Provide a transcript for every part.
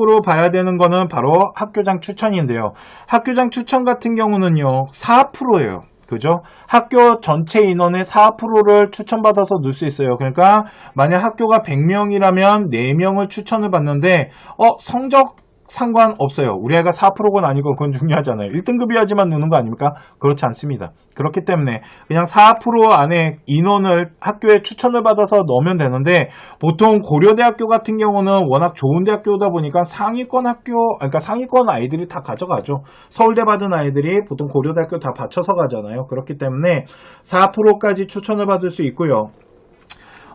으로 봐야 되는 거는 바로 학교장 추천인데요. 학교장 추천 같은 경우는요, 4%예요. 그죠? 학교 전체 인원의 4%를 추천받아서 넣을 수 있어요. 그러니까 만약 학교가 100명이라면 4명을 추천을 받는데 어, 성적 상관없어요. 우리 애가 4%건 아니고 그건 중요하잖아요. 1등급이야지만 넣는 거 아닙니까? 그렇지 않습니다. 그렇기 때문에 그냥 4% 안에 인원을 학교에 추천을 받아서 넣으면 되는데 보통 고려대학교 같은 경우는 워낙 좋은 대학교다 보니까 상위권 학교, 그러니까 상위권 아이들이 다 가져가죠. 서울대 받은 아이들이 보통 고려대학교 다 받쳐서 가잖아요. 그렇기 때문에 4%까지 추천을 받을 수 있고요.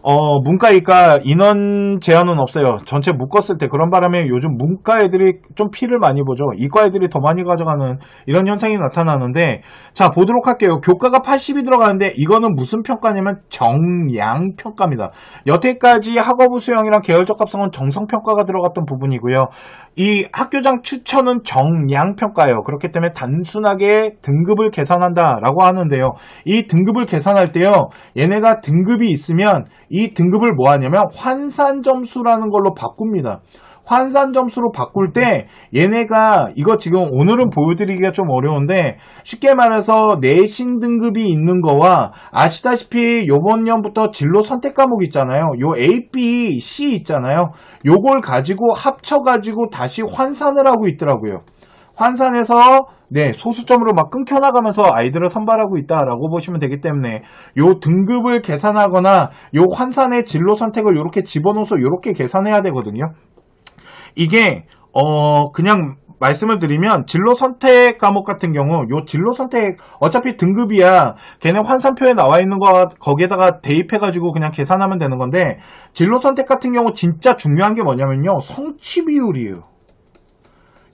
어, 문과, 이과 인원 제한은 없어요. 전체 묶었을 때 그런 바람에 요즘 문과 애들이 좀 피를 많이 보죠. 이과 애들이 더 많이 가져가는 이런 현상이 나타나는데, 자, 보도록 할게요. 교과가 80이 들어가는데, 이거는 무슨 평가냐면 정량 평가입니다. 여태까지 학업부 수영이랑 계열적 합성은 정성 평가가 들어갔던 부분이고요. 이 학교장 추천은 정량 평가예요. 그렇기 때문에 단순하게 등급을 계산한다라고 하는데요. 이 등급을 계산할 때요. 얘네가 등급이 있으면 이 등급을 뭐 하냐면 환산 점수라는 걸로 바꿉니다. 환산 점수로 바꿀 때 얘네가 이거 지금 오늘은 보여드리기가 좀 어려운데 쉽게 말해서 내신 등급이 있는 거와 아시다시피 요번 년부터 진로 선택 과목 있잖아요. 요 A, B, C 있잖아요. 요걸 가지고 합쳐가지고 다시 환산을 하고 있더라고요. 환산해서 네 소수점으로 막 끊겨나가면서 아이들을 선발하고 있다라고 보시면 되기 때문에 요 등급을 계산하거나 요 환산의 진로 선택을 이렇게 집어넣어서 이렇게 계산해야 되거든요. 이게 어 그냥 말씀을 드리면 진로 선택 과목 같은 경우 요 진로 선택 어차피 등급이야 걔네 환산표에 나와 있는 거 거기에다가 대입해 가지고 그냥 계산하면 되는 건데 진로 선택 같은 경우 진짜 중요한 게 뭐냐면요 성취 비율이에요.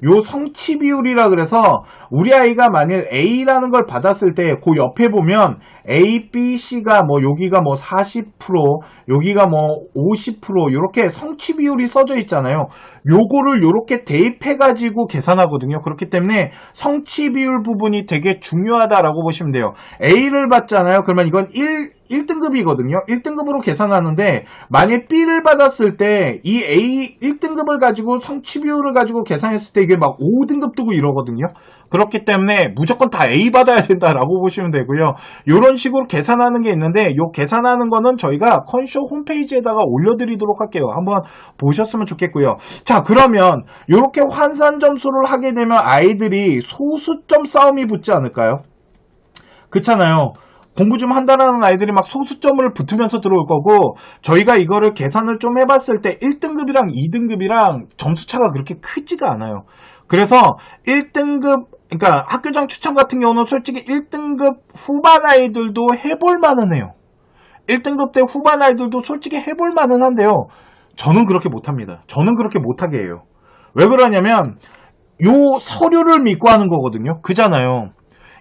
요 성취 비율이라 그래서 우리 아이가 만일 A라는 걸 받았을 때 그 옆에 보면 A, B, C가 뭐 여기가 뭐 40% 여기가 뭐 50% 이렇게 성취 비율이 써져 있잖아요. 요거를 요렇게 대입해 가지고 계산하거든요. 그렇기 때문에 성취 비율 부분이 되게 중요하다라고 보시면 돼요. A를 받잖아요. 그러면 이건 1 1등급이거든요. 1등급으로 계산하는데 만일 B를 받았을 때 이 A 1등급을 가지고 성취 비율을 가지고 계산했을 때 이게 막 5등급 뜨고 이러거든요. 그렇기 때문에 무조건 다 A 받아야 된다라고 보시면 되고요. 이런 식으로 계산하는 게 있는데 이 계산하는 거는 저희가 컨쇼 홈페이지에다가 올려드리도록 할게요. 한번 보셨으면 좋겠고요. 자 그러면 이렇게 환산 점수를 하게 되면 아이들이 소수점 싸움이 붙지 않을까요? 그렇잖아요. 공부 좀 한다라는 아이들이 막 소수점을 붙으면서 들어올 거고 저희가 이거를 계산을 좀 해봤을 때 1등급이랑 2등급이랑 점수 차가 그렇게 크지가 않아요. 그래서 1등급 그러니까 학교장 추천 같은 경우는 솔직히 1등급 후반 아이들도 해볼 만은 해요. 1등급 때 후반 아이들도 솔직히 해볼 만은 한데요. 저는 그렇게 못합니다. 저는 그렇게 못하게 해요. 왜 그러냐면 요 서류를 믿고 하는 거거든요. 그잖아요.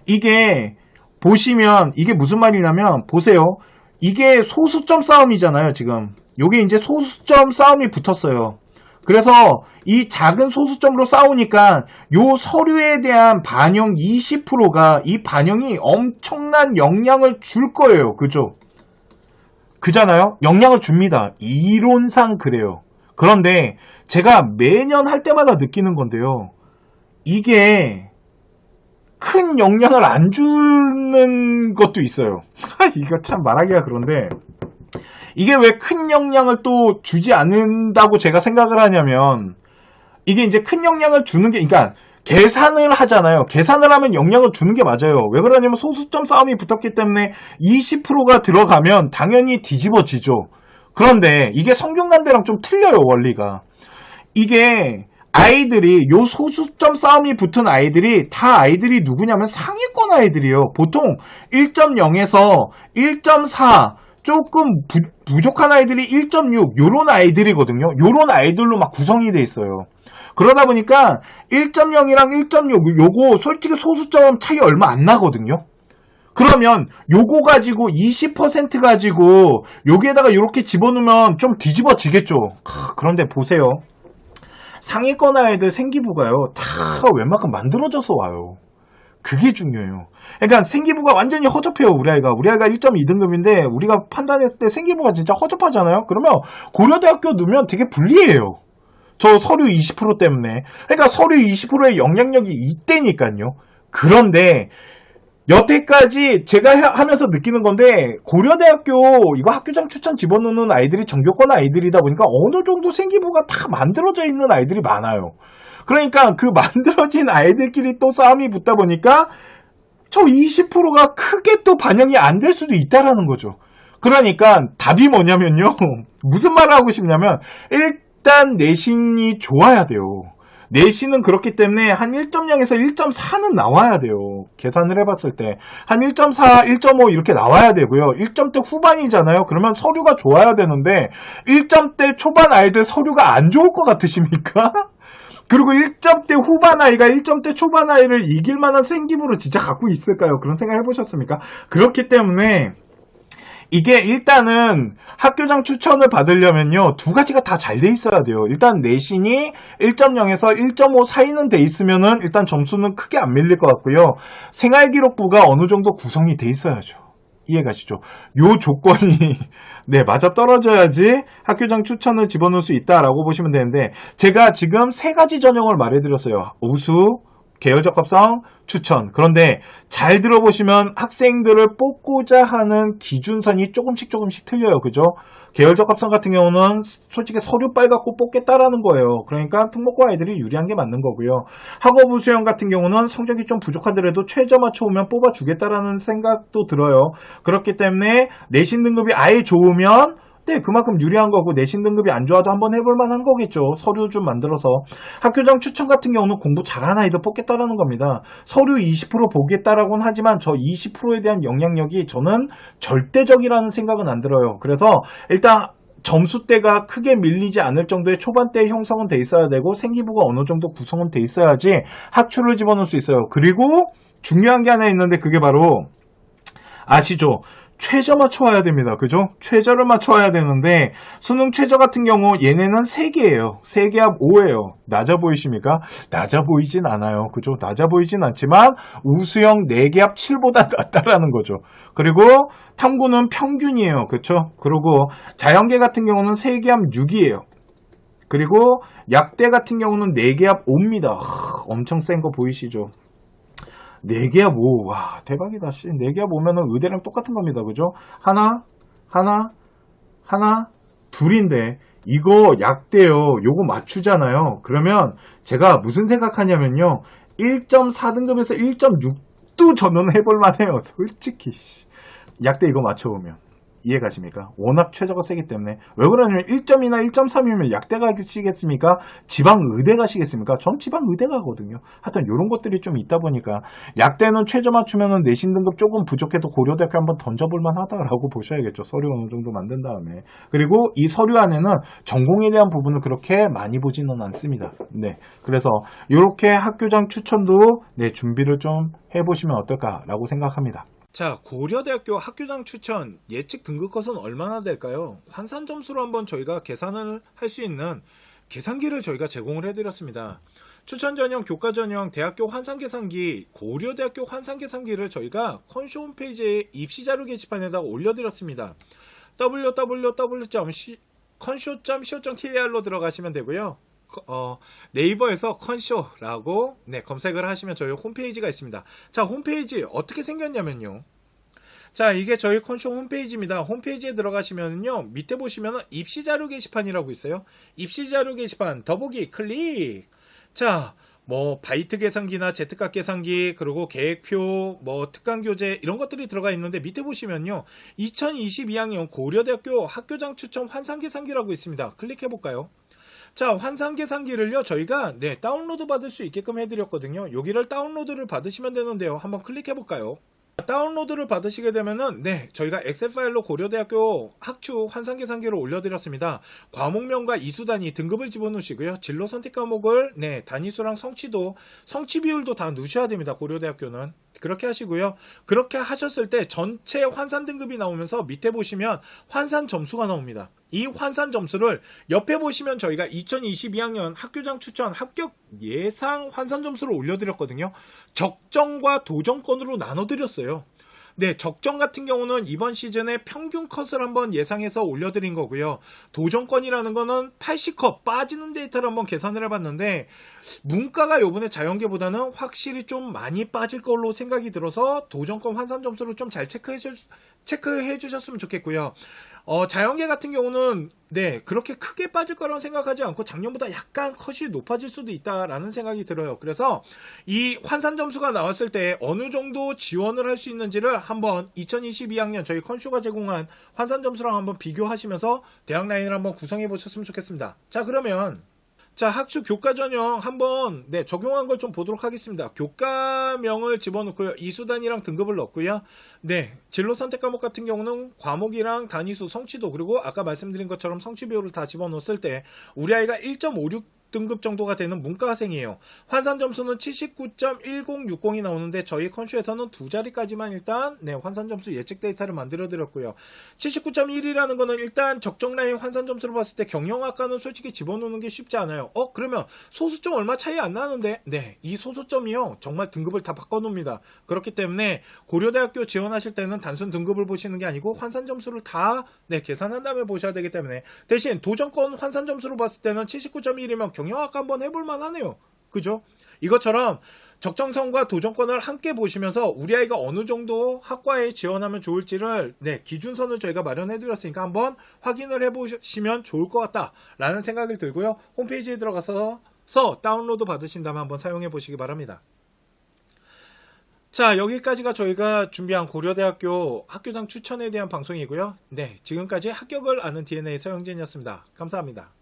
이게 보시면 이게 무슨 말이냐면 보세요. 이게 소수점 싸움이잖아요, 지금. 요게 이제 소수점 싸움이 붙었어요. 그래서 이 작은 소수점으로 싸우니까 요 서류에 대한 반영 20%가 이 반영이 엄청난 영향을 줄 거예요. 그죠? 그잖아요? 영향을 줍니다. 이론상 그래요. 그런데 제가 매년 할 때마다 느끼는 건데요. 이게 큰 영향을 안 주는 것도 있어요. 이거 참 말하기가 그런데 이게 왜 큰 영향을 또 주지 않는다고 제가 생각을 하냐면 이게 이제 큰 영향을 주는 게 그러니까 계산을 하잖아요. 계산을 하면 영향을 주는 게 맞아요. 왜 그러냐면 소수점 싸움이 붙었기 때문에 20%가 들어가면 당연히 뒤집어지죠. 그런데 이게 성균관대랑 좀 틀려요, 원리가. 이게 아이들이 요 소수점 싸움이 붙은 아이들이 다 아이들이 누구냐면 상위권 아이들이에요. 보통 1.0에서 1.4 조금 부, 부족한 아이들이 1.6 요런 아이들이거든요. 요런 아이들로 막 구성이 돼 있어요. 그러다 보니까 1.0이랑 1.6 요거 솔직히 소수점 차이 얼마 안 나거든요. 그러면 요거 가지고 20% 가지고 여기에다가 이렇게 집어넣으면 좀 뒤집어지겠죠. 하, 그런데 보세요. 상위권 아이들 생기부가요, 다 웬만큼 만들어져서 와요. 그게 중요해요. 그러니까 생기부가 완전히 허접해요, 우리 아이가. 우리 아이가 1.2등급인데, 우리가 판단했을 때 생기부가 진짜 허접하잖아요? 그러면 고려대학교 넣으면 되게 불리해요. 저 서류 20% 때문에. 그러니까 서류 20%의 영향력이 있다니까요. 그런데 여태까지 제가 해- 하면서 느끼는 건데 고려대학교 이거 학교장 추천 집어넣는 아이들이 전교권 아이들이다 보니까 어느 정도 생기부가 다 만들어져 있는 아이들이 많아요. 그러니까 그 만들어진 아이들끼리 또 싸움이 붙다 보니까 저 20%가 크게 또 반영이 안 될 수도 있다라는 거죠. 그러니까 답이 뭐냐면요. 무슨 말을 하고 싶냐면 일단 내신이 좋아야 돼요. 내신은 그렇기 때문에 한 1.0에서 1.4는 나와야 돼요. 계산을 해봤을 때. 한 1.4, 1.5 이렇게 나와야 되고요. 1점대 후반이잖아요. 그러면 서류가 좋아야 되는데 1점대 초반 아이들 서류가 안 좋을 것 같으십니까? 그리고 1점대 후반 아이가 1점대 초반 아이를 이길 만한 생기부를 진짜 갖고 있을까요? 그런 생각 해보셨습니까? 그렇기 때문에 이게 일단은 학교장 추천을 받으려면요 두 가지가 다 잘 돼 있어야 돼요. 일단 내신이 1.0에서 1.5 사이는 돼 있으면은 일단 점수는 크게 안 밀릴 것 같고요. 생활기록부가 어느 정도 구성이 돼 있어야죠. 이해가시죠? 요 조건이 네 맞아 떨어져야지 학교장 추천을 집어넣을 수 있다라고 보시면 되는데 제가 지금 세 가지 전형을 말해드렸어요. 우수, 계열 적 합성, 추천. 그런데 잘 들어보시면 학생들을 뽑고자 하는 기준선이 조금씩 조금씩 틀려요. 그죠? 계열 적 합성 같은 경우는 솔직히 서류 빨갛고 뽑겠다라는 거예요. 그러니까 특목고 아이들이 유리한 게 맞는 거고요. 학업부 수영 같은 경우는 성적이 좀 부족하더라도 최저 맞춰오면 뽑아주겠다라는 생각도 들어요. 그렇기 때문에 내신 등급이 아예 좋으면 네, 그만큼 유리한 거고 내신 등급이 안 좋아도 한번 해볼 만한 거겠죠. 서류 좀 만들어서. 학교장 추천 같은 경우는 공부 잘하는 아이들 뽑겠다라는 겁니다. 서류 20% 보겠다라고는 하지만 저 20%에 대한 영향력이 저는 절대적이라는 생각은 안 들어요. 그래서 일단 점수대가 크게 밀리지 않을 정도의 초반대 형성은 돼 있어야 되고 생기부가 어느 정도 구성은 돼 있어야지 학추를 집어넣을 수 있어요. 그리고 중요한 게 하나 있는데 그게 바로 아시죠? 최저 맞춰와야 됩니다. 그죠? 최저를 맞춰와야 되는데 수능 최저 같은 경우 얘네는 3개예요. 3개 합 5예요. 낮아 보이십니까? 낮아 보이진 않아요. 그죠? 낮아 보이진 않지만 우수형 4개 합 7보다 낮다라는 거죠. 그리고 탐구는 평균이에요. 그렇죠? 그리고 자연계 같은 경우는 3개 합 6이에요. 그리고 약대 같은 경우는 4개 합 5입니다. 엄청 센 거 보이시죠? 4개야 뭐, 와, 대박이다, 씨. 4개야 보면은 의대랑 똑같은 겁니다. 그죠? 하나, 하나, 하나, 둘인데, 이거 약대요. 요거 맞추잖아요. 그러면 제가 무슨 생각하냐면요. 1.4등급에서 1.6도 저는 해볼 만해요. 솔직히. 씨. 약대 이거 맞춰보면. 이해 가십니까? 워낙 최저가 세기 때문에. 왜 그러냐면 1점이나 1.3이면 약대 가시겠습니까? 지방 의대 가시겠습니까? 전 지방 의대 가거든요. 하여튼 이런 것들이 좀 있다 보니까 약대는 최저 맞추면은 내신 등급 조금 부족해도 고려대학교 한번 던져볼 만하다라고 보셔야겠죠. 서류 어느 정도 만든 다음에. 그리고 이 서류 안에는 전공에 대한 부분을 그렇게 많이 보지는 않습니다. 네. 그래서 이렇게 학교장 추천도 네, 준비를 좀 해보시면 어떨까라고 생각합니다. 자, 고려대학교 학교장 추천 예측 등급 컷은 얼마나 될까요? 환산 점수로 한번 저희가 계산을 할 수 있는 계산기를 저희가 제공을 해드렸습니다. 추천 전형, 교과 전형, 대학교 환산 계산기, 고려대학교 환산 계산기를 저희가 컨쇼 홈페이지에 입시 자료 게시판에다가 올려드렸습니다. www.컨쇼.co.kr로 들어가시면 되고요. 어, 네이버에서 컨쇼라고 네, 검색을 하시면 저희 홈페이지가 있습니다. 자, 홈페이지 어떻게 생겼냐면요. 자, 이게 저희 컨쇼 홈페이지입니다. 홈페이지에 들어가시면요. 밑에 보시면 입시 자료 게시판이라고 있어요. 입시 자료 게시판 더보기 클릭. 자, 뭐 바이트 계산기나 Z값 계산기 그리고 계획표 뭐 특강 교재 이런 것들이 들어가 있는데 밑에 보시면요 2022학년 고려대학교 학교장 추천 환산 계산기라고 있습니다 클릭해 볼까요 자, 환산 계산기를요, 저희가, 네, 다운로드 받을 수 있게끔 해드렸거든요. 여기를 다운로드를 받으시면 되는데요. 한번 클릭해 볼까요? 다운로드를 받으시게 되면은, 네, 저희가 엑셀 파일로 고려대학교 학추 환산 계산기를 올려드렸습니다. 과목명과 이수 단위 등급을 집어넣으시고요. 진로 선택 과목을, 네, 단위수랑 성취도, 성취 비율도 다 넣으셔야 됩니다. 고려대학교는. 그렇게 하시고요. 그렇게 하셨을 때 전체 환산 등급이 나오면서 밑에 보시면 환산 점수가 나옵니다. 이 환산 점수를 옆에 보시면 저희가 2022학년 학교장 추천 합격 예상 환산 점수를 올려드렸거든요. 적정과 도정권으로 나눠드렸어요. 네, 적정 같은 경우는 이번 시즌에 평균 컷을 한번 예상해서 올려드린 거고요. 도전권이라는 거는 80컷 빠지는 데이터를 한번 계산을 해봤는데 문가가 요번에 자연계보다는 확실히 좀 많이 빠질 걸로 생각이 들어서 도전권 환산 점수를 좀 잘 체크해 주 체크해 주셨으면 좋겠고요. 어, 자연계 같은 경우는 네 그렇게 크게 빠질 거라고 생각하지 않고 작년보다 약간 컷이 높아질 수도 있다라는 생각이 들어요. 그래서 이 환산 점수가 나왔을 때 어느 정도 지원을 할 수 있는지를 한번 2022학년 저희 컨쇼가 제공한 환산 점수랑 한번 비교하시면서 대학 라인을 한번 구성해 보셨으면 좋겠습니다. 자 그러면 자, 학추 교과 전형 한번 네, 적용한 걸 좀 보도록 하겠습니다. 교과명을 집어넣고요. 이수단이랑 등급을 넣고요. 네, 진로 선택 과목 같은 경우는 과목이랑 단위수, 성취도 그리고 아까 말씀드린 것처럼 성취 비율을 다 집어넣었을 때 우리 아이가 1.56 등급 정도가 되는 문과생이에요. 환산 점수는 79.1060이 나오는데 저희 컨쇼에서는 두 자리까지만 일단 네, 환산 점수 예측 데이터를 만들어 드렸고요. 79.1이라는 거는 일단 적정 라인 환산 점수로 봤을 때 경영학과는 솔직히 집어넣는 게 쉽지 않아요. 어, 그러면 소수점 얼마 차이 안 나는데? 네, 이 소수점이요. 정말 등급을 다 바꿔 놓습니다. 그렇기 때문에 고려대학교 지원하실 때는 단순 등급을 보시는 게 아니고 환산 점수를 다 네, 계산한 다음에 보셔야 되기 때문에 대신 도전권 환산 점수로 봤을 때는 79.1이면 경영학과 한번 해볼 만하네요. 그죠? 이것처럼 적정성과 도전권을 함께 보시면서 우리 아이가 어느 정도 학과에 지원하면 좋을지를 네, 기준선을 저희가 마련해 드렸으니까 한번 확인을 해 보시면 좋을 것 같다라는 생각이 들고요. 홈페이지에 들어가서 서 다운로드 받으신다면 한번 사용해 보시기 바랍니다. 자, 여기까지가 저희가 준비한 고려대학교 학교장 추천에 대한 방송이고요. 네, 지금까지 합격을 아는 DNA 서영진이었습니다. 감사합니다.